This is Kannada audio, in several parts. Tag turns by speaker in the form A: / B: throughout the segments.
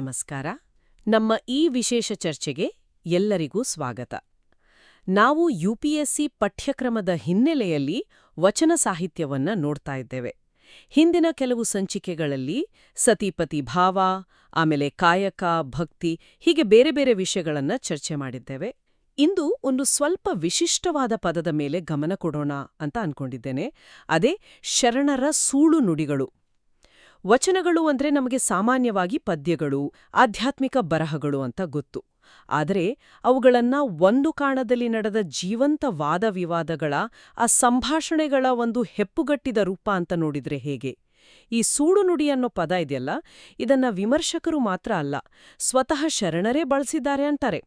A: ನಮಸ್ಕಾರ. ನಮ್ಮ ಈ ವಿಶೇಷ ಚರ್ಚೆಗೆ ಎಲ್ಲರಿಗೂ ಸ್ವಾಗತ. ನಾವು ಯುಪಿಎಸ್ಸಿ ಪಠ್ಯಕ್ರಮದ ಹಿನ್ನೆಲೆಯಲ್ಲಿ ವಚನ ಸಾಹಿತ್ಯವನ್ನ ನೋಡ್ತಾ ಇದ್ದೇವೆ. ಹಿಂದಿನ ಕೆಲವು ಸಂಚಿಕೆಗಳಲ್ಲಿ ಸತಿಪತಿ ಭಾವ, ಆಮೇಲೆ ಕಾಯಕ, ಭಕ್ತಿ ಹೀಗೆ ಬೇರೆ ಬೇರೆ ವಿಷಯಗಳನ್ನ ಚರ್ಚೆ ಮಾಡಿದ್ದೇವೆ. ಇಂದು ಒಂದು ಸ್ವಲ್ಪ ವಿಶಿಷ್ಟವಾದ ಪದದ ಮೇಲೆ ಗಮನ ಕೊಡೋಣ ಅಂತ ಅನ್ಕೊಂಡಿದ್ದೇನೆ. ಅದೇ ಶರಣರ ಸೂಳು ನುಡಿಗಳು. ವಚನಗಳು ಅಂದ್ರೆ ನಮಗೆ ಸಾಮಾನ್ಯವಾಗಿ ಪದ್ಯಗಳು, ಆಧ್ಯಾತ್ಮಿಕ ಬರಹಗಳು ಅಂತ ಗೊತ್ತು. ಆದರೆ ಅವುಗಳನ್ನ ಒಂದು ಕಾಣದಲ್ಲಿ ನಡೆದ ಜೀವಂತ ವಾದ ವಿವಾದಗಳ, ಆ ಸಂಭಾಷಣೆಗಳ ಒಂದು ಹೆಪ್ಪುಗಟ್ಟಿದ ರೂಪ ಅಂತ ನೋಡಿದ್ರೆ ಹೇಗೆ? ಈ ಸೂಡು ನುಡಿ ಅನ್ನೋ ಪದ ಇದೆಯಲ್ಲ? ಇದನ್ನ ವಿಮರ್ಶಕರು ಮಾತ್ರ ಅಲ್ಲ, ಸ್ವತಃ ಶರಣರೇ ಬಳಸಿದ್ದಾರೆ ಅಂತಾರೆ.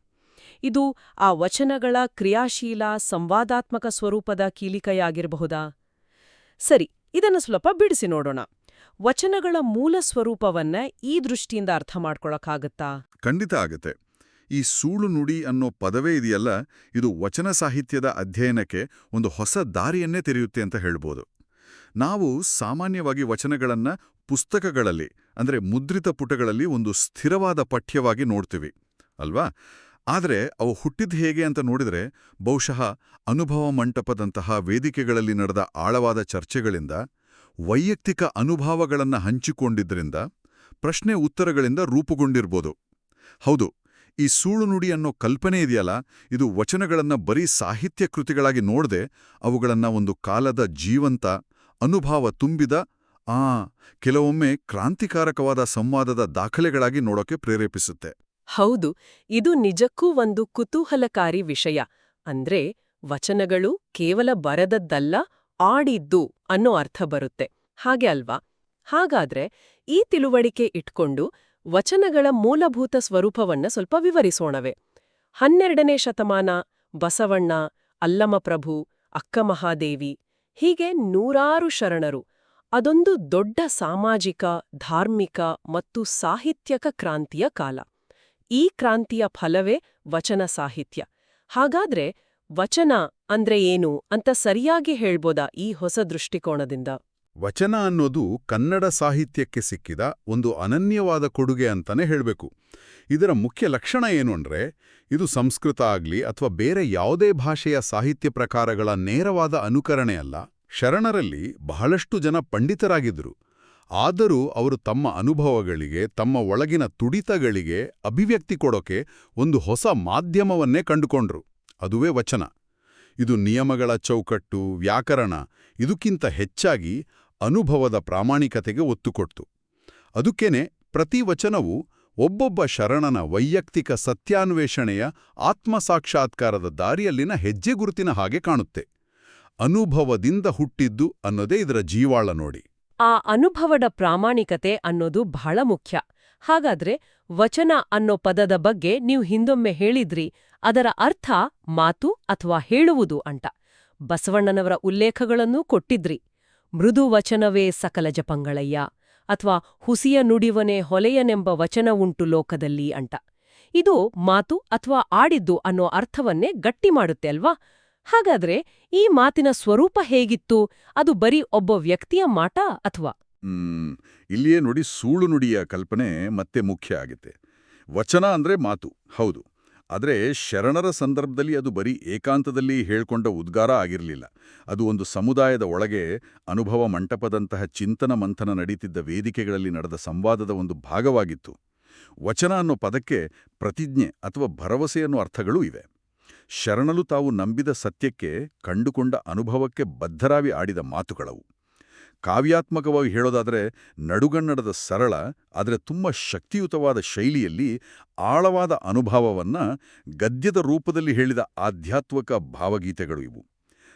A: ಇದು ಆ ವಚನಗಳ ಕ್ರಿಯಾಶೀಲ, ಸಂವಾದಾತ್ಮಕ ಸ್ವರೂಪದ ಕೀಲಿಕೈಯಾಗಿರಬಹುದಾ? ಸರಿ, ಇದನ್ನು ಸ್ವಲ್ಪ ಬಿಡಿಸಿ ನೋಡೋಣ. ವಚನಗಳ ಮೂಲ ಸ್ವರೂಪವನ್ನ ಈ ದೃಷ್ಟಿಯಿಂದ ಅರ್ಥ ಮಾಡ್ಕೊಳಕ್ಕಾಗತ್ತಾ?
B: ಖಂಡಿತ ಆಗತ್ತೆ. ಈ ಸೂಳು ನುಡಿ ಅನ್ನೋ ಪದವೇ ಇದೆಯಲ್ಲ, ಇದು ವಚನ ಸಾಹಿತ್ಯದ ಅಧ್ಯಯನಕ್ಕೆ ಒಂದು ಹೊಸ ದಾರಿಯನ್ನೇ ತೆರೆಯುತ್ತೆ ಅಂತ ಹೇಳ್ಬೋದು. ನಾವು ಸಾಮಾನ್ಯವಾಗಿ ವಚನಗಳನ್ನ ಪುಸ್ತಕಗಳಲ್ಲಿ, ಅಂದ್ರೆ ಮುದ್ರಿತ ಪುಟಗಳಲ್ಲಿ ಒಂದು ಸ್ಥಿರವಾದ ಪಠ್ಯವಾಗಿ ನೋಡ್ತೀವಿ, ಅಲ್ವಾ? ಆದರೆ ಅವು ಹುಟ್ಟಿದ ಹೇಗೆ ಅಂತ ನೋಡಿದ್ರೆ, ಬಹುಶಃ ಅನುಭವ ಮಂಟಪದಂತಹ ವೇದಿಕೆಗಳಲ್ಲಿ ನಡೆದ ಆಳವಾದ ಚರ್ಚೆಗಳಿಂದ ವೈಯಕ್ತಿಕ ಅನುಭವಗಳನ್ನು ಹಂಚಿಕೊಂಡಿದ್ದರಿಂದ ಪ್ರಶ್ನೆ ಉತ್ತರಗಳಿಂದ ರೂಪುಗೊಂಡಿರ್ಬೋದು. ಹೌದು, ಈ ಸೂಳು ನುಡಿ ಅನ್ನೋ ಕಲ್ಪನೆ ಇದೆಯಲ್ಲ, ಇದು ವಚನಗಳನ್ನು ಬರೀ ಸಾಹಿತ್ಯ ಕೃತಿಗಳಾಗಿ ನೋಡದೆ ಅವುಗಳನ್ನು ಒಂದು ಕಾಲದ ಜೀವಂತ, ಅನುಭವ ತುಂಬಿದ, ಆ, ಕೆಲವೊಮ್ಮೆ ಕ್ರಾಂತಿಕಾರಕವಾದ ಸಂವಾದದ ದಾಖಲೆಗಳಾಗಿ ನೋಡೋಕೆ ಪ್ರೇರೇಪಿಸುತ್ತೆ.
A: ಹೌದು, ಇದು ನಿಜಕ್ಕೂ ಒಂದು ಕುತೂಹಲಕಾರಿ ವಿಷಯ. ಅಂದ್ರೆ, ವಚನಗಳು ಕೇವಲ ಬರದದ್ದಲ್ಲ ಆಡಿದ್ದು ಅನ್ನೋ ಅರ್ಥ ಬರುತ್ತೆ. ಹಾಗೆ ಅಲ್ವಾ? ಹಾಗಾದ್ರೆ ಈ ತಿಳುವಳಿಕೆ ಇಟ್ಕೊಂಡು ವಚನಗಳ ಮೂಲಭೂತ ಸ್ವರೂಪವನ್ನ ಸ್ವಲ್ಪ ವಿವರಿಸೋಣವೆ. ಹನ್ನೆರಡನೇ ಶತಮಾನ, ಬಸವಣ್ಣ, ಅಲ್ಲಮಪ್ರಭು ಅಕ್ಕಮಹಾದೇವಿ ಹೀಗೆ ನೂರಾರು ಶರಣರು. ಅದೊಂದು ದೊಡ್ಡ ಸಾಮಾಜಿಕ, ಧಾರ್ಮಿಕ ಮತ್ತು ಸಾಹಿತ್ಯಕ ಕ್ರಾಂತಿಯ ಕಾಲ. ಈ ಕ್ರಾಂತಿಯ ಫಲವೇ ವಚನ ಸಾಹಿತ್ಯ. ಹಾಗಾದ್ರೆ ವಚನ ಅಂದ್ರೆ ಏನು ಅಂತ ಸರಿಯಾಗಿ ಹೇಳ್ಬೋದಾ ಈ ಹೊಸ ದೃಷ್ಟಿಕೋನದಿಂದ?
B: ವಚನ ಅನ್ನೋದು ಕನ್ನಡ ಸಾಹಿತ್ಯಕ್ಕೆ ಸಿಕ್ಕಿದ ಒಂದು ಅನನ್ಯವಾದ ಕೊಡುಗೆ ಅಂತಾನೆ ಹೇಳಬೇಕು. ಇದರ ಮುಖ್ಯ ಲಕ್ಷಣ ಏನು ಅಂದ್ರೆ, ಇದು ಸಂಸ್ಕೃತ ಆಗಲಿ ಅಥವಾ ಬೇರೆ ಯಾವುದೇ ಭಾಷೆಯ ಸಾಹಿತ್ಯ ಪ್ರಕಾರಗಳ ನೇರವಾದ ಅನುಕರಣೆ ಅಲ್ಲ. ಶರಣರಲ್ಲಿ ಬಹಳಷ್ಟು ಜನ ಪಂಡಿತರಾಗಿದ್ದರು. ಆದರೂ ಅವರು ತಮ್ಮ ಅನುಭವಗಳಿಗೆ, ತಮ್ಮ ಒಳಗಿನ ತುಡಿತಗಳಿಗೆ ಅಭಿವ್ಯಕ್ತಿ ಕೊಡೋಕೆ ಒಂದು ಹೊಸ ಮಾಧ್ಯಮವನ್ನೇ ಕಂಡುಕೊಂಡ್ರು. ಅದುವೇ ವಚನ. ಇದು ನಿಯಮಗಳ ಚೌಕಟ್ಟು, ವ್ಯಾಕರಣ, ಇದಕ್ಕಿಂತ ಹೆಚ್ಚಾಗಿ ಅನುಭವದ ಪ್ರಾಮಾಣಿಕತೆಗೆ ಒತ್ತು ಕೊಡ್ತು ಅದಕ್ಕೇನೆ ಪ್ರತಿ ವಚನವು ಒಬ್ಬೊಬ್ಬ ಶರಣನ ವೈಯಕ್ತಿಕ ಸತ್ಯಾನ್ವೇಷಣೆಯ ಆತ್ಮಸಾಕ್ಷಾತ್ಕಾರದ ದಾರಿಯಲ್ಲಿನ ಹೆಜ್ಜೆ ಗುರುತಿನ ಹಾಗೆ ಕಾಣುತ್ತೆ. ಅನುಭವದಿಂದ ಹುಟ್ಟಿದ್ದು ಅನ್ನೋದೇ ಇದರ ಜೀವಾಳ ನೋಡಿ.
A: ಆ ಅನುಭವದ ಪ್ರಾಮಾಣಿಕತೆ ಅನ್ನೋದು ಬಹಳ ಮುಖ್ಯ. ಹಾಗಾದ್ರೆ ವಚನ ಅನ್ನೋ ಪದದ ಬಗ್ಗೆ ನೀವು ಹಿಂದೊಮ್ಮೆ ಹೇಳಿದ್ರಿ, ಅದರ ಅರ್ಥ ಮಾತು ಅಥವಾ ಹೇಳುವುದು ಅಂಟ ಬಸವಣ್ಣನವರ ಉಲ್ಲೇಖಗಳನ್ನೂ ಕೊಟ್ಟಿದ್ರಿ. ಮೃದು ವಚನವೇ ಸಕಲ ಜಪಂಗಳಯ್ಯ ಅಥವಾ ಹುಸಿಯ ನುಡಿವನೇ ಹೊಲೆಯನೆಂಬ ವಚನವುಂಟು ಲೋಕದಲ್ಲಿ ಅಂಟ ಇದು ಮಾತು ಅಥವಾ ಆಡಿದ್ದು ಅನ್ನೋ ಅರ್ಥವನ್ನೇ ಗಟ್ಟಿ ಮಾಡುತ್ತೆ ಅಲ್ವಾ? ಹಾಗಾದ್ರೆ ಈ ಮಾತಿನ ಸ್ವರೂಪ ಹೇಗಿತ್ತು? ಅದು ಬರೀ ಒಬ್ಬ ವ್ಯಕ್ತಿಯ ಮಾಟ ಅಥವಾ?
B: ಇಲ್ಲಿಯೇ ನೋಡಿ ಸೂಳು ನುಡಿಯ ಕಲ್ಪನೆ ಮತ್ತೆ ಮುಖ್ಯ ಆಗುತ್ತೆ. ವಚನ ಅಂದ್ರೆ ಮಾತು, ಹೌದು. ಆದರೆ ಶರಣರ ಸಂದರ್ಭದಲ್ಲಿ ಅದು ಬರೀ ಏಕಾಂತದಲ್ಲಿ ಹೇಳ್ಕೊಂಡ ಉದ್ಗಾರ ಆಗಿರಲಿಲ್ಲ. ಅದು ಒಂದು ಸಮುದಾಯದ ಒಳಗೆ ಅನುಭವ ಮಂಟಪದಂತಹ ಚಿಂತನ ಮಂಥನ ನಡೀತಿದ್ದ ವೇದಿಕೆಗಳಲ್ಲಿ ನಡೆದ ಸಂವಾದದ ಒಂದು ಭಾಗವಾಗಿತ್ತು. ವಚನ ಅನ್ನೋ ಪದಕ್ಕೆ ಪ್ರತಿಜ್ಞೆ ಅಥವಾ ಭರವಸೆ ಅನ್ನೋ ಅರ್ಥಗಳೂ ಇವೆ. ಶರಣಲು ತಾವು ನಂಬಿದ ಸತ್ಯಕ್ಕೆ, ಕಂಡುಕೊಂಡ ಅನುಭವಕ್ಕೆ ಬದ್ಧರಾಗಿ ಆಡಿದ ಮಾತುಗಳವು. ಕಾವ್ಯಾತ್ಮಕವಾಗಿ ಹೇಳೋದಾದರೆ ನಡುಗನ್ನಡದ ಸರಳ, ಆದರೆ ತುಂಬ ಶಕ್ತಿಯುತವಾದ ಶೈಲಿಯಲ್ಲಿ ಆಳವಾದ ಅನುಭವವನ್ನು ಗದ್ಯದ ರೂಪದಲ್ಲಿ ಹೇಳಿದ ಆಧ್ಯಾತ್ಮಕ ಭಾವಗೀತೆಗಳು ಇವು.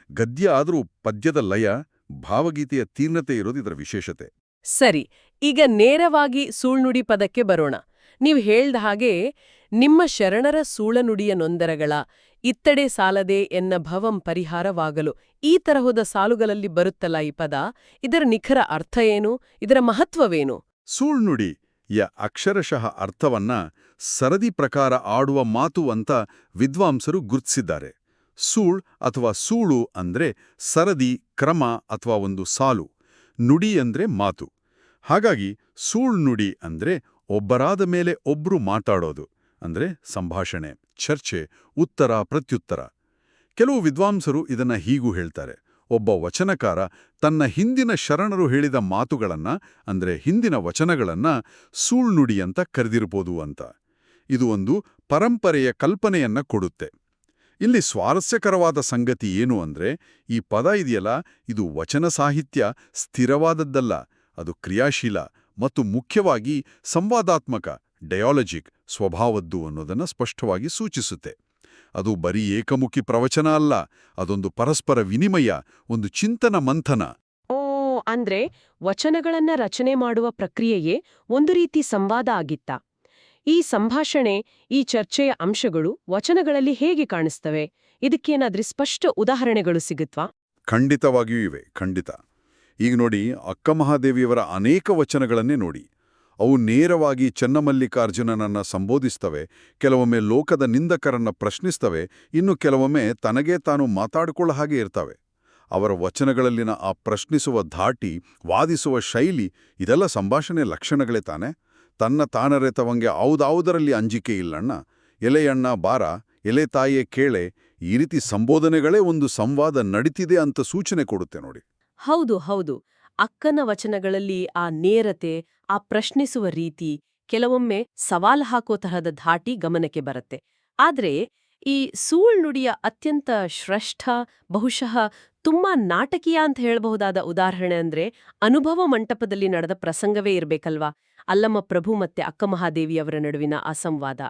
B: ಗದ್ಯ ಆದರೂ ಪದ್ಯದ ಲಯ, ಭಾವಗೀತೆಯ ತೀರ್ಣತೆ ಇರೋದು ಇದರ ವಿಶೇಷತೆ.
A: ಸರಿ, ಈಗ ನೇರವಾಗಿ ಸೂಳ್ನುಡಿ ಪದಕ್ಕೆ ಬರೋಣ. ನೀವು ಹೇಳ್ದ ಹಾಗೆ ನಿಮ್ಮ ಶರಣರ ಸೂಳನುಡಿಯ ನೊಂದರಗಳ ಇತ್ತಡೆ ಸಾಲದೆ ಎನ್ನ ಭವಂ ಪರಿಹಾರವಾಗಲು ಈ ತರಹದ ಸಾಲುಗಳಲ್ಲಿ ಬರುತ್ತಲ್ಲ ಈ ಪದ? ಇದರ ನಿಖರ ಅರ್ಥ ಏನು? ಇದರ ಮಹತ್ವವೇನು?
B: ಸೂಳ್ನುಡಿ ಯ ಅಕ್ಷರಶಃ ಅರ್ಥವನ್ನ ಸರದಿ ಪ್ರಕಾರ ಆಡುವ ಮಾತು ಅಂತ ವಿದ್ವಾಂಸರು ಗುರುತಿಸಿದ್ದಾರೆ. ಸೂಳ್ ಅಥವಾ ಸೂಳು ಅಂದ್ರೆ ಸರದಿ, ಕ್ರಮ ಅಥವಾ ಒಂದು ಸಾಲು. ನುಡಿ ಅಂದ್ರೆ ಮಾತು. ಹಾಗಾಗಿ ಸೂಳ್ನುಡಿ ಅಂದ್ರೆ ಒಬ್ಬರಾದ ಮೇಲೆ ಒಬ್ರು ಮಾತಾಡೋದು. ಅಂದ್ರೆ ಸಂಭಾಷಣೆ, ಚರ್ಚೆ, ಉತ್ತರ, ಪ್ರತ್ಯುತ್ತರ. ಕೆಲವು ವಿದ್ವಾಂಸರು ಇದನ್ನ ಹೀಗೂ ಹೇಳ್ತಾರೆ. ಒಬ್ಬ ವಚನಕಾರ ತನ್ನ ಹಿಂದಿನ ಶರಣರು ಹೇಳಿದ ಮಾತುಗಳನ್ನ, ಅಂದ್ರೆ ಹಿಂದಿನ ವಚನಗಳನ್ನ ಸೂಳ್ನುಡಿ ಅಂತ ಕರೆದಿರ್ಬೋದು ಅಂತ. ಇದು ಒಂದು ಪರಂಪರೆಯ ಕಲ್ಪನೆಯನ್ನ ಕೊಡುತ್ತೆ. ಇಲ್ಲಿ ಸ್ವಾರಸ್ಯಕರವಾದ ಸಂಗತಿ ಏನು ಅಂದ್ರೆ, ಈ ಪದ ಇದೆಯಲ್ಲ, ಇದು ವಚನ ಸಾಹಿತ್ಯ ಸ್ಥಿರವಾದದ್ದಲ್ಲ, ಅದು ಕ್ರಿಯಾಶೀಲ ಮತ್ತು ಮುಖ್ಯವಾಗಿ ಸಂವಾದಾತ್ಮಕ, ಡಯಾಲಜಿಕ್ ಸ್ವಭಾವದ್ದು ಅನ್ನೋದನ್ನು ಸ್ಪಷ್ಟವಾಗಿ ಸೂಚಿಸುತ್ತೆ. ಅದು ಬರೀ ಏಕಮುಖಿ ಪ್ರವಚನ ಅಲ್ಲ ಅದೊಂದು ಪರಸ್ಪರ ವಿನಿಮಯ ಒಂದು ಚಿಂತನ ಮಂಥನ.
A: ಓ ಅಂದ್ರೆ ವಚನಗಳನ್ನ ರಚನೆ ಮಾಡುವ ಪ್ರಕ್ರಿಯೆಯೇ ಒಂದು ರೀತಿ ಸಂವಾದ ಆಗಿತ್ತ? ಈ ಸಂಭಾಷಣೆ ಈ ಚರ್ಚೆಯ ಅಂಶಗಳು ವಚನಗಳಲ್ಲಿ ಹೇಗೆ ಕಾಣಿಸ್ತವೆ? ಇದಕ್ಕೇನಾದ್ರೂ ಸ್ಪಷ್ಟ ಉದಾಹರಣೆಗಳು ಸಿಗುತ್ವಾ?
B: ಖಂಡಿತವಾಗಿಯೂ ಇವೆ ಖಂಡಿತ. ಈಗ ನೋಡಿ ಅಕ್ಕಮಹಾದೇವಿಯವರ ಅನೇಕ ವಚನಗಳನ್ನೇ ನೋಡಿ. ಅವು ನೇರವಾಗಿ ಚೆನ್ನಮಲ್ಲಿಕಾರ್ಜುನನನ್ನ ಸಂಬೋಧಿಸ್ತವೆ, ಕೆಲವೊಮ್ಮೆ ಲೋಕದ ನಿಂದಕರನ್ನ ಪ್ರಶ್ನಿಸ್ತವೆ, ಇನ್ನು ಕೆಲವೊಮ್ಮೆ ತನಗೇ ತಾನು ಮಾತಾಡಿಕೊಳ್ಳ ಹಾಗೆ ಇರ್ತವೆ. ಅವರ ವಚನಗಳಲ್ಲಿನ ಆ ಪ್ರಶ್ನಿಸುವ ಧಾಟಿ, ವಾದಿಸುವ ಶೈಲಿ, ಇದೆಲ್ಲ ಸಂಭಾಷಣೆ ಲಕ್ಷಣಗಳೇ ತಾನೆ? ತನ್ನ ತಾನರೆತವಂಗೆ ಔದಾವುದರಲ್ಲಿ ಅಂಜಿಕೆ ಇಲ್ಲಣ್ಣ. ಎಲೆಯಣ್ಣ ಬಾರ, ಎಲೆ ತಾಯಿಯೇ ಕೇಳೆ, ಈ ರೀತಿ ಸಂಬೋಧನೆಗಳೇ ಒಂದು ಸಂವಾದ ನಡೀತಿದೆ ಅಂತ ಸೂಚನೆ ಕೊಡುತ್ತೆ ನೋಡಿ.
A: ಹೌದು ಹೌದು. ಅಕ್ಕನ ವಚನಗಳಲ್ಲಿ ಆ ನೇರತೆ, ಆ ಪ್ರಶ್ನಿಸುವ ರೀತಿ ಕೆಲವೊಮ್ಮೆ ಸವಾಲು ಹಾಕೋ ತರಹದ ಧಾಟಿ ಗಮನಕ್ಕೆ ಬರುತ್ತೆ. ಆದ್ರೆ ಈ ಸೂಳ್ನುಡಿಯ ಅತ್ಯಂತ ಶ್ರೇಷ್ಠ, ಬಹುಶಃ ತುಂಬಾ ನಾಟಕೀಯ ಅಂತ ಹೇಳಬಹುದಾದ ಉದಾಹರಣೆ ಅಂದ್ರೆ ಅನುಭವ ಮಂಟಪದಲ್ಲಿ ನಡೆದ ಪ್ರಸಂಗವೇ ಇರಬೇಕಲ್ವಾ? ಅಲ್ಲಮ್ಮ ಪ್ರಭು ಮತ್ತೆ ಅಕ್ಕ ಮಹಾದೇವಿಯವರ ನಡುವಿನ ಆ ಸಂವಾದ.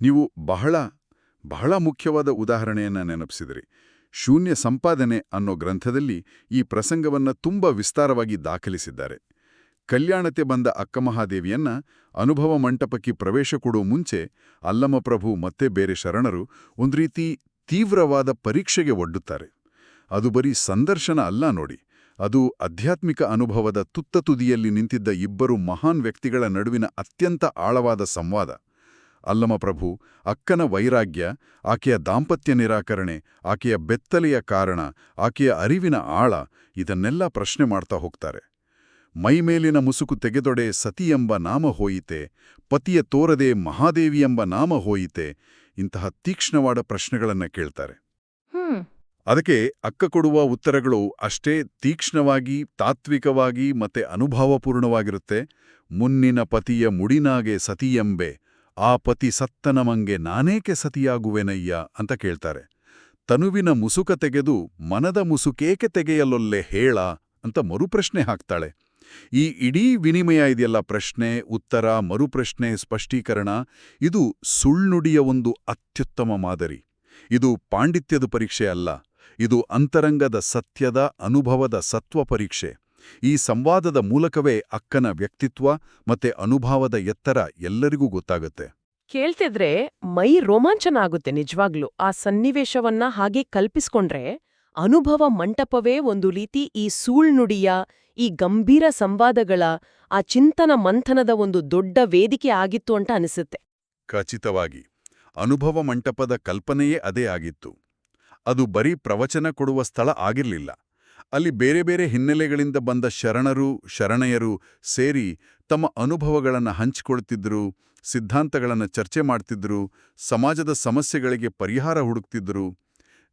B: ನೀವು ಬಹಳ ಬಹಳ ಮುಖ್ಯವಾದ ಉದಾಹರಣೆಯನ್ನ ನೆನಪಿಸಿದ್ರಿ. ಶೂನ್ಯ ಸಂಪಾದನೆ ಅನ್ನೋ ಗ್ರಂಥದಲ್ಲಿ ಈ ಪ್ರಸಂಗವನ್ನ ತುಂಬ ವಿಸ್ತಾರವಾಗಿ ದಾಖಲಿಸಿದ್ದಾರೆ. ಕಲ್ಯಾಣತೆ ಬಂದ ಅಕ್ಕಮಹಾದೇವಿಯನ್ನ ಅನುಭವ ಮಂಟಪಕ್ಕೆ ಪ್ರವೇಶ ಕೊಡುವ ಮುಂಚೆ ಅಲ್ಲಮಪ್ರಭು ಮತ್ತೆ ಬೇರೆ ಶರಣರು ಒಂದು ರೀತಿ ತೀವ್ರವಾದ ಪರೀಕ್ಷೆಗೆ ಒಡ್ಡುತ್ತಾರೆ. ಅದು ಬರೀ ಸಂದರ್ಶನ ಅಲ್ಲ ನೋಡಿ, ಅದು ಆಧ್ಯಾತ್ಮಿಕ ಅನುಭವದ ತುತ್ತ ತುದಿಯಲ್ಲಿ ನಿಂತಿದ್ದ ಇಬ್ಬರು ಮಹಾನ್ ವ್ಯಕ್ತಿಗಳ ನಡುವಿನ ಅತ್ಯಂತ ಆಳವಾದ ಸಂವಾದ. ಅಲ್ಲಮಪ್ರಭು ಅಕ್ಕನ ವೈರಾಗ್ಯ ಆಕೆಯ ದಾಂಪತ್ಯ ನಿರಾಕರಣೆ ಆಕೆಯ ಬೆತ್ತಲೆಯ ಕಾರಣ ಆಕೆಯ ಅರಿವಿನ ಆಳ ಇದನ್ನೆಲ್ಲ ಪ್ರಶ್ನೆ ಮಾಡ್ತಾ ಹೋಗ್ತಾರೆ. ಮೈಮೇಲಿನ ಮುಸುಕು ತೆಗೆದೊಡೆ ಸತಿಯೆಂಬ ನಾಮ ಹೋಯಿತೆ ಪತಿಯ ತೋರದೆ ಮಹಾದೇವಿಯೆಂಬ ನಾಮ ಹೋಯಿತೆ ಇಂತಹ ತೀಕ್ಷ್ಣವಾದ ಪ್ರಶ್ನೆಗಳನ್ನ ಕೇಳ್ತಾರೆ. ಅದಕ್ಕೆ ಅಕ್ಕ ಕೊಡುವ ಉತ್ತರಗಳು ಅಷ್ಟೇ ತೀಕ್ಷ್ಣವಾಗಿ ತಾತ್ವಿಕವಾಗಿ ಮತ್ತೆ ಅನುಭವಪೂರ್ಣವಾಗಿರುತ್ತೆ. ಮುನ್ನಿನ ಪತಿಯ ಮುಡಿನಾಗೆ ಸತಿಯೆಂಬೆ ಆ ಪತಿ ಸತ್ತನಮಂಗೆ ನಾನೇಕೆ ಸತಿಯಾಗುವೆನಯ್ಯ ಅಂತ ಕೇಳ್ತಾರೆ. ತನುವಿನ ಮುಸುಕ ತೆಗೆದು ಮನದ ಮುಸುಕೇಕೆ ತೆಗೆಯಲೊಲ್ಲೆ ಹೇಳ ಅಂತ ಮರುಪ್ರಶ್ನೆ ಹಾಕ್ತಾಳೆ. ಈ ಇಡೀ ವಿನಿಮಯ ಇದೆಯಲ್ಲ ಪ್ರಶ್ನೆ, ಉತ್ತರ, ಮರುಪ್ರಶ್ನೆ, ಸ್ಪಷ್ಟೀಕರಣ, ಇದು ಸುಳ್ನುಡಿಯ ಒಂದು ಅತ್ಯುತ್ತಮ ಮಾದರಿ. ಇದು ಪಾಂಡಿತ್ಯದ ಪರೀಕ್ಷೆ ಅಲ್ಲ, ಇದು ಅಂತರಂಗದ ಸತ್ಯದ ಅನುಭವದ ಸತ್ವ ಪರೀಕ್ಷೆ. ಈ ಸಂವಾದದ ಮೂಲಕವೇ ಅಕ್ಕನ ವ್ಯಕ್ತಿತ್ವ ಮತ್ತೆ ಅನುಭವದ ಎತ್ತರ ಎಲ್ಲರಿಗೂ ಗೊತ್ತಾಗುತ್ತೆ.
A: ಕೇಳ್ತಿದ್ರೆ ಮೈ ರೋಮಾಂಚನ ಆಗುತ್ತೆ ನಿಜವಾಗ್ಲೂ. ಆ ಸನ್ನಿವೇಶವನ್ನ ಹಾಗೆ ಕಲ್ಪಿಸ್ಕೊಂಡ್ರೆ ಅನುಭವ ಮಂಟಪವೇ ಒಂದು ರೀತಿ ಈ ಸೂಳ್ನುಡಿಯ ಈ ಗಂಭೀರ ಸಂವಾದಗಳ ಆ ಚಿಂತನ ಮಂಥನದ ಒಂದು ದೊಡ್ಡ ವೇದಿಕೆ ಆಗಿತ್ತು ಅಂತ ಅನಿಸುತ್ತೆ.
B: ಖಚಿತವಾಗಿ ಅನುಭವ ಮಂಟಪದ ಕಲ್ಪನೆಯೇ ಅದೇ ಆಗಿತ್ತು. ಅದು ಬರೀ ಪ್ರವಚನ ಕೊಡುವ ಸ್ಥಳ ಆಗಿರ್ಲಿಲ್ಲ. ಅಲ್ಲಿ ಬೇರೆ ಬೇರೆ ಹಿನ್ನೆಲೆಗಳಿಂದ ಬಂದ ಶರಣರು ಶರಣೆಯರು ಸೇರಿ ತಮ್ಮ ಅನುಭವಗಳನ್ನು ಹಂಚಿಕೊಳ್ತಿದ್ರು ಸಿದ್ಧಾಂತಗಳನ್ನು ಚರ್ಚೆ ಮಾಡ್ತಿದ್ರು ಸಮಾಜದ ಸಮಸ್ಯೆಗಳಿಗೆ ಪರಿಹಾರ ಹುಡುಕ್ತಿದ್ರು.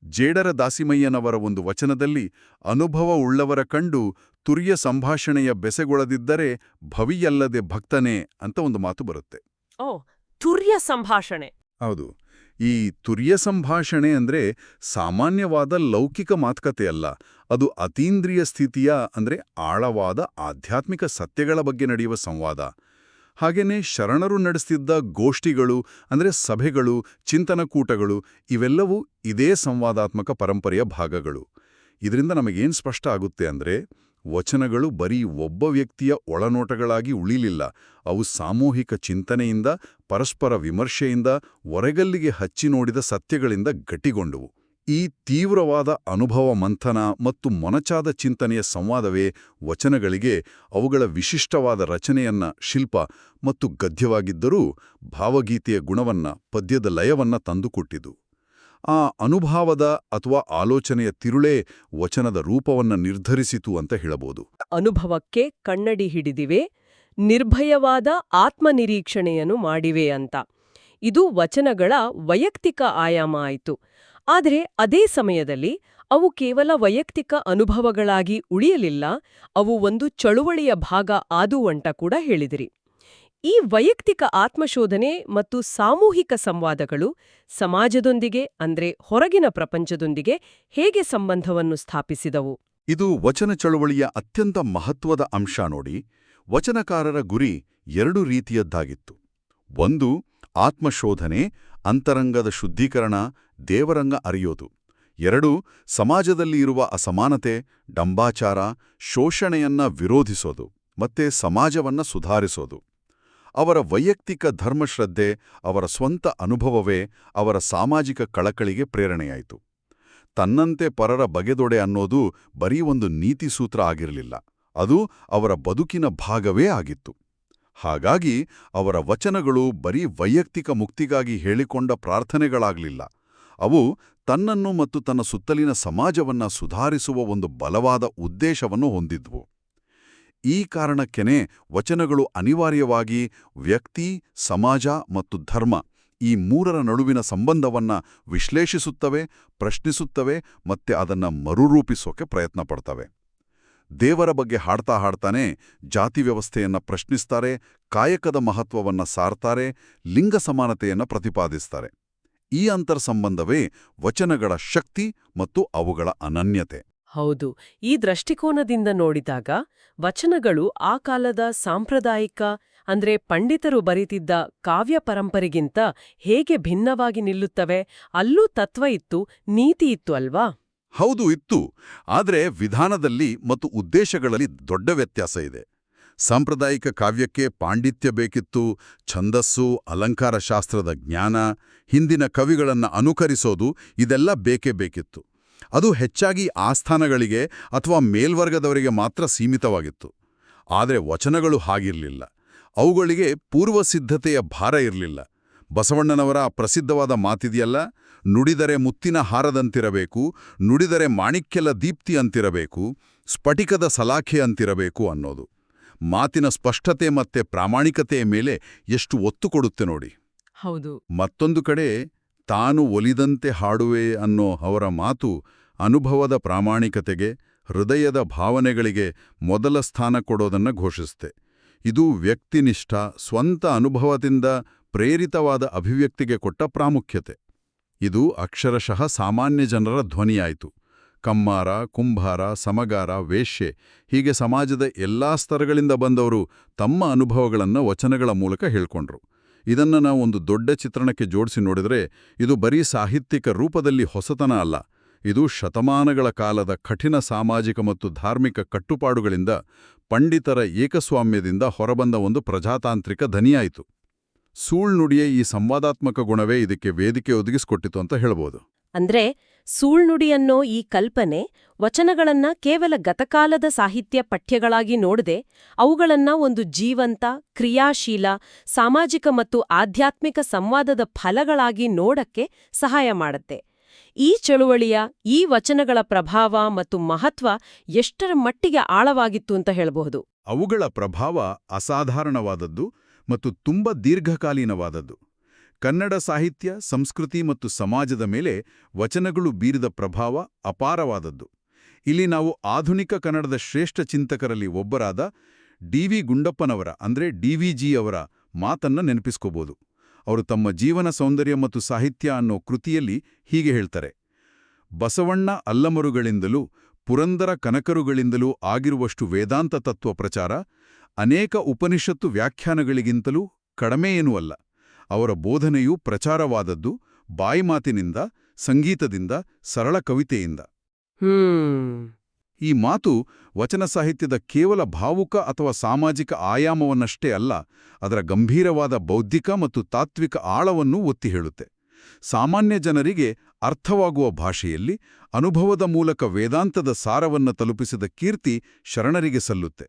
B: ಜೇಡರ ದಾಸಿಮಯ್ಯನವರ ಒಂದು ವಚನದಲ್ಲಿ ಅನುಭವ ಉಳ್ಳವರ ಕಂಡು ತುರಿಯ ಸಂಭಾಷಣೆಯ ಬೆಸೆಗೊಳದಿದ್ದರೆ ಭವಿಯಲ್ಲದೆ ಭಕ್ತನೇ ಅಂತ ಒಂದು ಮಾತು ಬರುತ್ತೆ.
A: ಓ ತುರ್ಯ ಸಂಭಾಷಣೆ.
B: ಹೌದು. ಈ ತುರ್ಯ ಸಂಭಾಷಣೆ ಅಂದ್ರೆ ಸಾಮಾನ್ಯವಾದ ಲೌಕಿಕ ಮಾತುಕತೆ ಅಲ್ಲ. ಅದು ಅತೀಂದ್ರಿಯ ಸ್ಥಿತಿಯ ಅಂದ್ರೆ ಆಳವಾದ ಆಧ್ಯಾತ್ಮಿಕ ಸತ್ಯಗಳ ಬಗ್ಗೆ ನಡೆಯುವ ಸಂವಾದ. ಹಾಗೇನೇ ಶರಣರು ನಡೆಸ್ತಿದ್ದ ಗೋಷ್ಠಿಗಳು ಅಂದ್ರೆ ಸಭೆಗಳು, ಚಿಂತನಕೂಟಗಳು, ಇವೆಲ್ಲವೂ ಇದೇ ಸಂವಾದಾತ್ಮಕ ಪರಂಪರೆಯ ಭಾಗಗಳು. ಇದರಿಂದ ನಮಗೇನು ಸ್ಪಷ್ಟ ಆಗುತ್ತೆ ಅಂದ್ರೆ ವಚನಗಳು ಬರೀ ಒಬ್ಬ ವ್ಯಕ್ತಿಯ ಒಳನೋಟಗಳಾಗಿ ಉಳಿಲಿಲ್ಲ. ಅವು ಸಾಮೂಹಿಕ ಚಿಂತನೆಯಿಂದ, ಪರಸ್ಪರ ವಿಮರ್ಶೆಯಿಂದ, ಒರೆಗಲ್ಲಿಗೆ ಹಚ್ಚಿ ನೋಡಿದ ಸತ್ಯಗಳಿಂದ ಗಟ್ಟಿಗೊಂಡುವು. ಈ ತೀವ್ರವಾದ ಅನುಭವ ಮಂಥನ ಮತ್ತು ಮೊನಚಾದ ಚಿಂತನೆಯ ಸಂವಾದವೇ ವಚನಗಳಿಗೆ ಅವುಗಳ ವಿಶಿಷ್ಟವಾದ ರಚನೆಯನ್ನ ಶಿಲ್ಪ ಮತ್ತು ಗದ್ಯವಾಗಿದ್ದರೂ ಭಾವಗೀತೆಯ ಗುಣವನ್ನ, ಪದ್ಯದ ಲಯವನ್ನ ತಂದುಕೊಟ್ಟಿತು. ಆ ಅನುಭಾವದ ಅಥವಾ ಆಲೋಚನೆಯ ತಿರುಳೇ ವಚನದ ರೂಪವನ್ನ ನಿರ್ಧರಿಸಿತು ಅಂತ ಹೇಳಬಹುದು.
A: ಅನುಭವಕ್ಕೆ ಕನ್ನಡಿ ಹಿಡಿದಿವೆ,
C: ನಿರ್ಭಯವಾದ ಆತ್ಮನಿರೀಕ್ಷಣೆಯನ್ನು ಮಾಡಿವೆ ಅಂತ. ಇದು ವಚನಗಳ ವೈಯಕ್ತಿಕ ಆಯಾಮ ಆಯಿತು. ಆದರೆ ಅದೇ ಸಮಯದಲ್ಲಿ ಅವು ಕೇವಲ ವೈಯಕ್ತಿಕ ಅನುಭವಗಳಾಗಿ ಉಳಿಯಲಿಲ್ಲ, ಅವು ಒಂದು ಚಳುವಳಿಯ ಭಾಗ ಆದುವಂಟ ಕೂಡ ಹೇಳಿದಿರಿ. ಈ ವೈಯಕ್ತಿಕ ಆತ್ಮಶೋಧನೆ ಮತ್ತು ಸಾಮೂಹಿಕ ಸಂವಾದಗಳು ಸಮಾಜದೊಂದಿಗೆ, ಅಂದ್ರೆ ಹೊರಗಿನ ಪ್ರಪಂಚದೊಂದಿಗೆ ಹೇಗೆ ಸಂಬಂಧವನ್ನು ಸ್ಥಾಪಿಸಿದವು?
B: ಇದು ವಚನ ಚಳುವಳಿಯ ಅತ್ಯಂತ ಮಹತ್ವದ ಅಂಶ ನೋಡಿ. ವಚನಕಾರರ ಗುರಿ ಎರಡು ರೀತಿಯದ್ದಾಗಿತ್ತು. ಒಂದು, ಆತ್ಮಶೋಧನೆ, ಅಂತರಂಗದ ಶುದ್ಧೀಕರಣ, ದೇವರಂಗ ಅರಿಯೋದು. ಎರಡು, ಸಮಾಜದಲ್ಲಿ ಇರುವ ಅಸಮಾನತೆ, ಡಂಬಾಚಾರ, ಶೋಷಣೆಯನ್ನ ವಿರೋಧಿಸೋದು, ಮತ್ತೆ ಸಮಾಜವನ್ನ ಸುಧಾರಿಸೋದು. ಅವರ ವೈಯಕ್ತಿಕ ಧರ್ಮಶ್ರದ್ಧೆ, ಅವರ ಸ್ವಂತ ಅನುಭವವೇ ಅವರ ಸಾಮಾಜಿಕ ಕಳಕಳಿಗೆ ಪ್ರೇರಣೆಯಾಯಿತು. ತನ್ನಂತೆ ಪರರ ಬಗೆದೊಡೆ ಅನ್ನೋದು ಬರೀ ಒಂದು ನೀತಿ ಸೂತ್ರ ಆಗಿರಲಿಲ್ಲ. ಅದು ಅವರ ಬದುಕಿನ ಭಾಗವೇ ಆಗಿತ್ತು. ಹಾಗಾಗಿ ಅವರ ವಚನಗಳು ಬರೀ ವೈಯಕ್ತಿಕ ಮುಕ್ತಿಗಾಗಿ ಹೇಳಿಕೊಂಡ ಪ್ರಾರ್ಥನೆಗಳಾಗಲಿಲ್ಲ. ಅವು ತನ್ನನ್ನು ಮತ್ತು ತನ್ನ ಸುತ್ತಲಿನ ಸಮಾಜವನ್ನ ಸುಧಾರಿಸುವ ಒಂದು ಬಲವಾದ ಉದ್ದೇಶವನ್ನು ಹೊಂದಿದ್ವು. ಈ ಕಾರಣಕ್ಕೆನೆ ವಚನಗಳು ಅನಿವಾರ್ಯವಾಗಿ ವ್ಯಕ್ತಿ, ಸಮಾಜ ಮತ್ತು ಧರ್ಮ ಈ ಮೂರರ ನಡುವಿನ ಸಂಬಂಧವನ್ನ ವಿಶ್ಲೇಷಿಸುತ್ತವೆ, ಪ್ರಶ್ನಿಸುತ್ತವೆ ಮತ್ತೆ ಅದನ್ನ ಮರುರೂಪಿಸೋಕೆ ಪ್ರಯತ್ನ ಪಡ್ತವೆ. ದೇವರ ಬಗ್ಗೆ ಹಾಡ್ತಾ ಹಾಡ್ತಾನೆ ಜಾತಿ ವ್ಯವಸ್ಥೆಯನ್ನ ಪ್ರಶ್ನಿಸ್ತಾರೆ, ಕಾಯಕದ ಮಹತ್ವವನ್ನ ಸಾರ್ತಾರೆ, ಲಿಂಗ ಸಮಾನತೆಯನ್ನ ಪ್ರತಿಪಾದಿಸ್ತಾರೆ. ಈ ಅಂತರ್ಸಂಬಂಧವೇ ವಚನಗಳ ಶಕ್ತಿ ಮತ್ತು ಅವುಗಳ ಅನನ್ಯತೆ.
C: ಹೌದು, ಈ ದೃಷ್ಟಿಕೋನದಿಂದ ನೋಡಿದಾಗ ವಚನಗಳು ಆ ಕಾಲದ ಸಾಂಪ್ರದಾಯಿಕ, ಅಂದ್ರೆ ಪಂಡಿತರು ಬರೀತಿದ್ದ ಕಾವ್ಯ ಪರಂಪರೆಗಿಂತ ಹೇಗೆ ಭಿನ್ನವಾಗಿ ನಿಲ್ಲುತ್ತವೆ, ಅಲ್ಲೂ ತತ್ವ ಇತ್ತು, ನೀತಿ ಇತ್ತು ಅಲ್ವಾ?
B: ಹೌದು, ಇತ್ತು. ಆದರೆ ವಿಧಾನದಲ್ಲಿ ಮತ್ತು ಉದ್ದೇಶಗಳಲ್ಲಿ ದೊಡ್ಡ ವ್ಯತ್ಯಾಸ ಇದೆ. ಸಾಂಪ್ರದಾಯಿಕ ಕಾವ್ಯಕ್ಕೆ ಪಾಂಡಿತ್ಯ ಬೇಕಿತ್ತು, ಛಂದಸ್ಸು ಅಲಂಕಾರ ಶಾಸ್ತ್ರದ ಜ್ಞಾನ, ಹಿಂದಿನ ಕವಿಗಳನ್ನು ಅನುಕರಿಸೋದು ಇದೆಲ್ಲ ಬೇಕೇ ಬೇಕಿತ್ತು. ಅದು ಹೆಚ್ಚಾಗಿ ಆಸ್ಥಾನಗಳಿಗೆ ಅಥವಾ ಮೇಲ್ವರ್ಗದವರಿಗೆ ಮಾತ್ರ ಸೀಮಿತವಾಗಿತ್ತು. ಆದರೆ ವಚನಗಳು ಹಾಗಿರಲಿಲ್ಲ. ಅವುಗಳಿಗೆ ಪೂರ್ವಸಿದ್ಧತೆಯ ಭಾರ ಇರಲಿಲ್ಲ. ಬಸವಣ್ಣನವರ ಪ್ರಸಿದ್ಧವಾದ ಮಾತಿದೆಯಲ್ಲ ನುಡಿದರೆ ಮುತ್ತಿನ ಹಾರದಂತಿರಬೇಕು ನುಡಿದರೆ ಮಾಣಿಕ್ಯಲ ದೀಪ್ತಿ ಅಂತಿರಬೇಕು ಸ್ಫಟಿಕದ ಸಲಾಖೆ ಅಂತಿರಬೇಕು ಅನ್ನೋದು. ಮಾತಿನ ಸ್ಪಷ್ಟತೆ ಮತ್ತೆ ಪ್ರಾಮಾಣಿಕತೆಯ ಮೇಲೆ ಎಷ್ಟು ಒತ್ತು ಕೊಡುತ್ತೆ ನೋಡಿ.
C: ಹೌದು.
B: ಮತ್ತೊಂದು ಕಡೆ ತಾನು ಒಲಿದಂತೆ ಹಾಡುವೆ ಅನ್ನೋ ಅವರ ಮಾತು ಅನುಭವದ ಪ್ರಾಮಾಣಿಕತೆಗೆ, ಹೃದಯದ ಭಾವನೆಗಳಿಗೆ ಮೊದಲ ಸ್ಥಾನ ಕೊಡೋದನ್ನ ಘೋಷಿಸುತ್ತೆ. ಇದು ವ್ಯಕ್ತಿನಿಷ್ಠ, ಸ್ವಂತ ಅನುಭವದಿಂದ ಪ್ರೇರಿತವಾದ ಅಭಿವ್ಯಕ್ತಿಗೆ ಕೊಟ್ಟ ಪ್ರಾಮುಖ್ಯತೆ. ಇದು ಅಕ್ಷರಶಃ ಸಾಮಾನ್ಯ ಜನರ ಧ್ವನಿಯಾಯಿತು. ಕಮ್ಮಾರ, ಕುಂಭಾರ, ಸಮಗಾರ, ವೇಶ್ಯೆ ಹೀಗೆ ಸಮಾಜದ ಎಲ್ಲಾ ಸ್ತರಗಳಿಂದ ಬಂದವರು ತಮ್ಮ ಅನುಭವಗಳನ್ನು ವಚನಗಳ ಮೂಲಕ ಹೇಳ್ಕೊಂಡ್ರು. ಇದನ್ನ ನಾವು ಒಂದು ದೊಡ್ಡ ಚಿತ್ರಣಕ್ಕೆ ಜೋಡಿಸಿ ನೋಡಿದರೆ ಇದು ಬರೀ ಸಾಹಿತ್ಯಿಕ ರೂಪದಲ್ಲಿ ಹೊಸತನ ಅಲ್ಲ. ಇದು ಶತಮಾನಗಳ ಕಾಲದ ಕಠಿಣ ಸಾಮಾಜಿಕ ಮತ್ತು ಧಾರ್ಮಿಕ ಕಟ್ಟುಪಾಡುಗಳಿಂದ ಪಂಡಿತರ ಏಕಸ್ವಾಮ್ಯದಿಂದ ಹೊರಬಂದ ಒಂದು ಪ್ರಜಾತಾಂತ್ರಿಕ ಧನಿಯಾಯಿತು. ಸೂಳ್ನುಡಿಯೇ ಈ ಸಂವಾದಾತ್ಮಕ ಗುಣವೇ ಇದಕ್ಕೆ ವೇದಿಕೆ ಒದಗಿಸಿಕೊಟ್ಟಿತು ಅಂತ ಹೇಳಬಹುದು
A: ಅಂದ್ರೆ ಸೂಳ್ನುಡಿ ಅನ್ನೋ ಈ ಕಲ್ಪನೆ ವಚನಗಳನ್ನ ಕೇವಲ ಗತಕಾಲದ ಸಾಹಿತ್ಯ ಪಠ್ಯಗಳಾಗಿ ನೋಡದೆ ಅವುಗಳನ್ನ ಒಂದು ಜೀವಂತ, ಕ್ರಿಯಾಶೀಲ, ಸಾಮಾಜಿಕ ಮತ್ತು ಆಧ್ಯಾತ್ಮಿಕ ಸಂವಾದದ ಫಲಗಳಾಗಿ ನೋಡಕ್ಕೆ ಸಹಾಯ ಮಾಡುತ್ತೆ. ಈ ಚಳುವಳಿಯ, ಈ ವಚನಗಳ ಪ್ರಭಾವ ಮತ್ತು ಮಹತ್ವ ಎಷ್ಟರ ಮಟ್ಟಿಗೆ ಆಳವಾಗಿತ್ತು ಅಂತ ಹೇಳಬಹುದು?
B: ಅವುಗಳ ಪ್ರಭಾವ ಅಸಾಧಾರಣವಾದದ್ದು ಮತ್ತು ತುಂಬ ದೀರ್ಘಕಾಲೀನವಾದದ್ದು. ಕನ್ನಡ ಸಾಹಿತ್ಯ, ಸಂಸ್ಕೃತಿ ಮತ್ತು ಸಮಾಜದ ಮೇಲೆ ವಚನಗಳು ಬೀರಿದ ಪ್ರಭಾವ ಅಪಾರವಾದದ್ದು. ಇಲ್ಲಿ ನಾವು ಆಧುನಿಕ ಕನ್ನಡದ ಶ್ರೇಷ್ಠ ಚಿಂತಕರಲ್ಲಿ ಒಬ್ಬರಾದ ಡಿ ವಿ ಗುಂಡಪ್ಪನವರ, ಅಂದ್ರೆ ಡಿ ವಿ ಜಿ ಅವರ ಮಾತನ್ನ ನೆನಪಿಸ್ಕೋಬೋದು. ಅವರು ತಮ್ಮ ಜೀವನ ಸೌಂದರ್ಯ ಮತ್ತು ಸಾಹಿತ್ಯ ಅನ್ನೋ ಕೃತಿಯಲ್ಲಿ ಹೀಗೆ ಹೇಳ್ತಾರೆ. ಬಸವಣ್ಣ ಅಲ್ಲಮರುಗಳಿಂದಲೂ ಪುರಂದರ ಕನಕರುಗಳಿಂದಲೂ ಆಗಿರುವಷ್ಟು ವೇದಾಂತ ತತ್ವ ಪ್ರಚಾರ ಅನೇಕ ಉಪನಿಷತ್ತು ವ್ಯಾಖ್ಯಾನಗಳಿಗಿಂತಲೂ ಕಡಿಮೆಯೇನೂ ಅಲ್ಲ ಅವರ ಬೋಧನೆಯು ಪ್ರಚಾರವಾದದ್ದು ಬಾಯಿಮಾತಿನಿಂದ ಸಂಗೀತದಿಂದ ಸರಳ ಕವಿತೆಯಿಂದ. ಈ ಮಾತು ವಚನ ಸಾಹಿತ್ಯದ ಕೇವಲ ಭಾವುಕ ಅಥವಾ ಸಾಮಾಜಿಕ ಆಯಾಮವನ್ನಷ್ಟೇ ಅಲ್ಲ ಅದರ ಗಂಭೀರವಾದ ಬೌದ್ಧಿಕ ಮತ್ತು ತಾತ್ವಿಕ ಆಳವನ್ನೂ ಒತ್ತಿ ಹೇಳುತ್ತೆ ಸಾಮಾನ್ಯ ಜನರಿಗೆ ಅರ್ಥವಾಗುವ ಭಾಷೆಯಲ್ಲಿ ಅನುಭವದ ಮೂಲಕ ವೇದಾಂತದ ಸಾರವನ್ನು ತಲುಪಿಸಿದ ಕೀರ್ತಿ ಶರಣರಿಗೆ ಸಲ್ಲುತ್ತೆ.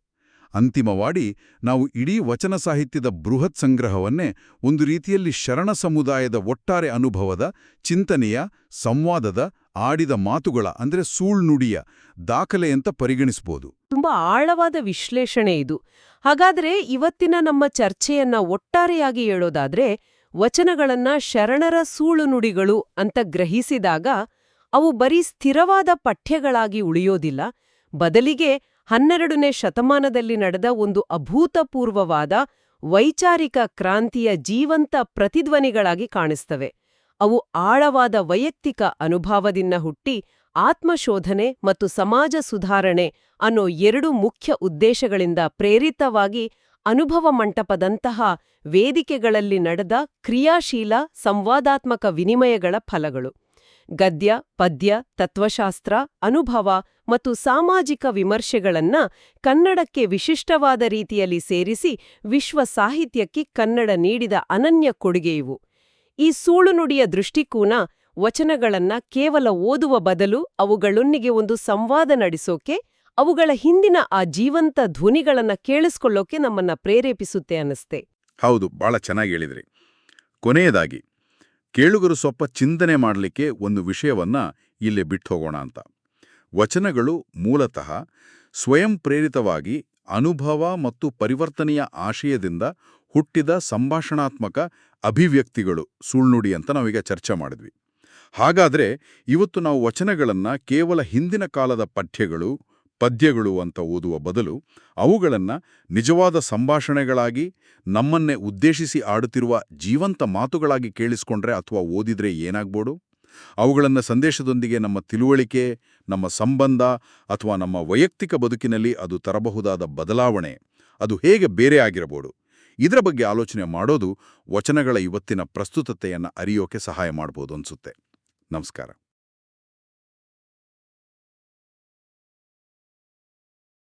B: ಅಂತಿಮವಾಡಿ ನಾವು ಇಡೀ ವಚನ ಸಾಹಿತ್ಯದ ಬೃಹತ್ ಸಂಗ್ರಹವನ್ನೇ ಒಂದು ರೀತಿಯಲ್ಲಿ ಶರಣ ಸಮುದಾಯದ ಒಟ್ಟಾರೆ ಅನುಭವದ, ಚಿಂತನೆಯ, ಸಂವಾದದ, ಆಡಿದ ಮಾತುಗಳ, ಅಂದ್ರೆ ಸೂಳ್ನುಡಿಯ ದಾಖಲೆ ಅಂತ ಪರಿಗಣಿಸಬಹುದು
A: ತುಂಬಾ ಆಳವಾದ ವಿಶ್ಲೇಷಣೆ ಇದು. ಹಾಗಾದ್ರೆ ಇವತ್ತಿನ ನಮ್ಮ ಚರ್ಚೆಯನ್ನ ಒಟ್ಟಾರೆಯಾಗಿ ಹೇಳೋದಾದ್ರೆ, ವಚನಗಳನ್ನ ಶರಣರ ಸೂಳುನುಡಿಗಳು ಅಂತ ಗ್ರಹಿಸಿದಾಗ, ಅವು ಬರೀ ಸ್ಥಿರವಾದ ಪಠ್ಯಗಳಾಗಿ ಉಳಿಯೋದಿಲ್ಲ. ಬದಲಿಗೆ ಹನ್ನೆರಡನೇ ಶತಮಾನದಲ್ಲಿ ನಡೆದ ಒಂದು ಅಭೂತಪೂರ್ವವಾದ ವೈಚಾರಿಕ ಕ್ರಾಂತಿಯ ಜೀವಂತ ಪ್ರತಿಧ್ವನಿಗಳಾಗಿ ಕಾಣಿಸ್ತವೆ. ಅವು ಆಳವಾದ ವೈಯಕ್ತಿಕ ಅನುಭವದಿಂದ ಹುಟ್ಟಿ ಆತ್ಮಶೋಧನೆ ಮತ್ತು ಸಮಾಜ ಸುಧಾರಣೆ ಅನ್ನೋ ಎರಡು ಮುಖ್ಯ ಉದ್ದೇಶಗಳಿಂದ ಪ್ರೇರಿತವಾಗಿ ಅನುಭವ ಮಂಟಪದಂತಹ ವೇದಿಕೆಗಳಲ್ಲಿ ನಡೆದ ಕ್ರಿಯಾಶೀಲ, ಸಂವಾದಾತ್ಮಕ ವಿನಿಮಯಗಳ ಫಲಗಳು. ಗದ್ಯ, ಪದ್ಯ, ತತ್ವಶಾಸ್ತ್ರ, ಅನುಭವ ಮತ್ತು ಸಾಮಾಜಿಕ ವಿಮರ್ಶೆಗಳನ್ನ ಕನ್ನಡಕ್ಕೆ ವಿಶಿಷ್ಟವಾದ ರೀತಿಯಲ್ಲಿ ಸೇರಿಸಿ ವಿಶ್ವ ಸಾಹಿತ್ಯಕ್ಕೆ ಕನ್ನಡ ನೀಡಿದ ಅನನ್ಯ ಕೊಡುಗೆ ಈ ಸೂಳುನುಡಿಯ ದೃಷ್ಟಿಕೋನ ವಚನಗಳನ್ನ ಕೇವಲ ಓದುವ ಬದಲು ಅವುಗಳೊಂದಿಗೆ ಒಂದು ಸಂವಾದ ನಡೆಸೋಕೆ, ಅವುಗಳ ಹಿಂದಿನ ಆ ಜೀವಂತ ಧ್ವನಿಗಳನ್ನ ಕೇಳಿಸ್ಕೊಳ್ಳೋಕೆ ನಮ್ಮನ್ನ ಪ್ರೇರೇಪಿಸುತ್ತೆ ಅನ್ನಿಸ್ತೆ.
B: ಹೌದು ಬಹಳ ಚೆನ್ನಾಗಿ ಹೇಳಿದ್ರಿ. ಕೊನೆಯದಾಗಿ ಕೇಳುಗರು ಸ್ವಲ್ಪ ಚಿಂತನೆ ಮಾಡಲಿಕ್ಕೆ ಒಂದು ವಿಷಯವನ್ನ ಇಲ್ಲಿ ಬಿಟ್ಟು ಹೋಗೋಣ ಅಂತ. ವಚನಗಳು ಮೂಲತಃ ಸ್ವಯಂ ಪ್ರೇರಿತವಾಗಿ ಅನುಭವ ಮತ್ತು ಪರಿವರ್ತನೆಯ ಆಶಯದಿಂದ ಹುಟ್ಟಿದ ಸಂಭಾಷಣಾತ್ಮಕ ಅಭಿವ್ಯಕ್ತಿಗಳು ಸುಳ್ನುಡಿ ಅಂತ ನಾವೀಗ ಚರ್ಚೆ ಮಾಡಿದ್ವಿ. ಹಾಗಾದ್ರೆ ಇವತ್ತು ನಾವು ವಚನಗಳನ್ನು ಕೇವಲ ಹಿಂದಿನ ಕಾಲದ ಪಠ್ಯಗಳು ಪದ್ಯಗಳು ಅಂತ ಓದುವ ಬದಲು ಅವುಗಳನ್ನು ನಿಜವಾದ ಸಂಭಾಷಣೆಗಳಾಗಿ, ನಮ್ಮನ್ನೇ ಉದ್ದೇಶಿಸಿ ಆಡುತ್ತಿರುವ ಜೀವಂತ ಮಾತುಗಳಾಗಿ ಕೇಳಿಸ್ಕೊಂಡ್ರೆ ಅಥವಾ ಓದಿದ್ರೆ ಏನಾಗ್ಬೋದು? ಅವುಗಳನ್ನು ಸಂದೇಶದೊಂದಿಗೆ ನಮ್ಮ ತಿಳುವಳಿಕೆ, ನಮ್ಮ ಸಂಬಂಧ ಅಥವಾ ನಮ್ಮ ವೈಯಕ್ತಿಕ ಬದುಕಿನಲ್ಲಿ ಅದು ತರಬಹುದಾದ ಬದಲಾವಣೆ, ಅದು ಹೇಗೆ ಬೇರೆ ಆಗಿರಬಹುದು? ಇದರ ಬಗ್ಗೆ ಆಲೋಚನೆ ಮಾಡೋದು ವಚನಗಳ ಇವತ್ತಿನ ಪ್ರಸ್ತುತತೆಯನ್ನು ಅರಿಯೋಕೆ ಸಹಾಯ ಮಾಡ್ಬೋದು ಅನ್ಸುತ್ತೆ. ನಮಸ್ಕಾರ.